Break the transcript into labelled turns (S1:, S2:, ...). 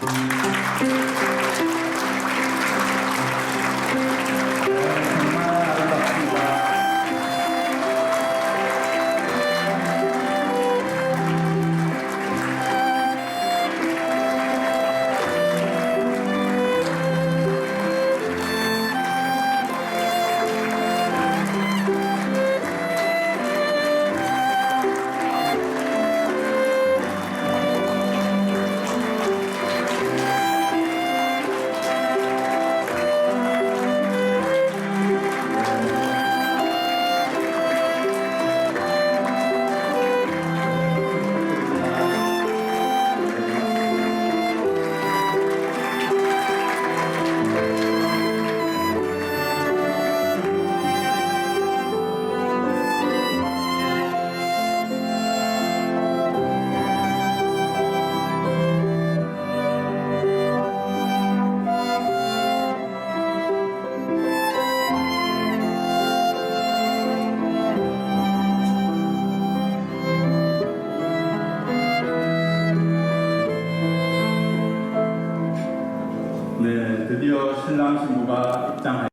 S1: Thank you. 드디어 신랑 신부가 입장하였습니다.